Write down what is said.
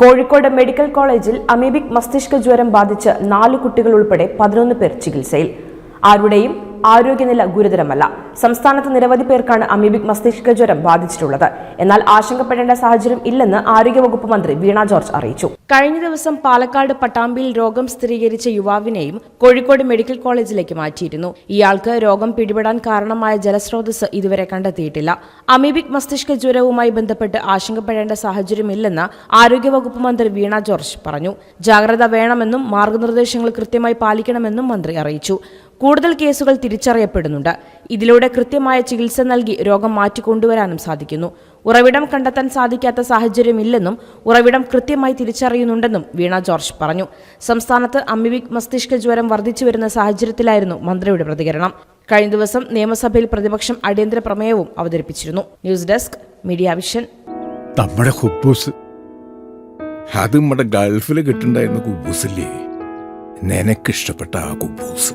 Kozhikode medical കോളേജിൽ amoebic മസ്തിഷ്ക ജ്വരം ബാധിച്ച് നാല് കുട്ടികൾ ഉൾപ്പെടെ പതിനൊന്ന് പേർ ചികിത്സയിൽ. ആരുടെയും ആരോഗ്യനില ഗുരുതരമല്ല. സംസ്ഥാനത്ത് നിരവധി പേർക്കാണ് അമീബിക് മസ്തിഷ്ക ജ്വരം ബാധിച്ചിട്ടുള്ളത്. എന്നാൽ ആശങ്കപ്പെടേണ്ട സാഹചര്യം ഇല്ലെന്ന് ആരോഗ്യവകുപ്പ് മന്ത്രി വീണ ജോർജ് അറിയിച്ചു. കഴിഞ്ഞ ദിവസം പാലക്കാട് പട്ടാമ്പിയിൽ രോഗം സ്ഥിരീകരിച്ച യുവാവിനെയും കോഴിക്കോട് മെഡിക്കൽ കോളേജിലേക്ക് മാറ്റിയിരുന്നു. ഇയാൾക്ക് രോഗം പിടിപെടാൻ കാരണമായ ജലസ്രോതസ് ഇതുവരെ കണ്ടെത്തിയിട്ടില്ല. അമീബിക് മസ്തിഷ്ക ജ്വരവുമായി ബന്ധപ്പെട്ട് ആശങ്കപ്പെടേണ്ട സാഹചര്യമില്ലെന്ന് ആരോഗ്യവകുപ്പ് മന്ത്രി വീണ ജോർജ് പറഞ്ഞു. ജാഗ്രത വേണമെന്നും മാർഗനിർദ്ദേശങ്ങൾ കൃത്യമായി പാലിക്കണമെന്നും മന്ത്രി അറിയിച്ചു. കൂടുതൽ കേസുകൾ തിരിച്ചറിയപ്പെടുന്നുണ്ട്. ഇതിലൂടെ കൃത്യമായ ചികിത്സ നൽകി രോഗം മാറ്റിക്കൊണ്ടുവരാനും സാധിക്കുന്നു. ഉറവിടം കണ്ടെത്താൻ സാധിക്കാത്ത സാഹചര്യമില്ലെന്നും ഉറവിടം കൃത്യമായി തിരിച്ചറിയുന്നുണ്ടെന്നും വീണ ജോർജ് പറഞ്ഞു. സംസ്ഥാനത്ത് അമ്മിവിക് മസ്തിഷ്ക ജ്വരം വർദ്ധിച്ചു വരുന്ന സാഹചര്യത്തിലായിരുന്നു മന്ത്രിയുടെ പ്രതികരണം. കഴിഞ്ഞ ദിവസം നിയമസഭയിൽ പ്രതിപക്ഷം അടിയന്തര പ്രമേയവും അവതരിപ്പിച്ചിരുന്നു. News desk Media Vision. നമ്മുടെ കുബൂസ്. അത് നമ്മുടെ ഗൾഫിൽ കിട്ടുണ്ടായിരുന്ന കുബൂസില്ലേ? നിനക്കിഷ്ടപ്പെട്ട ആ കുബൂസ്.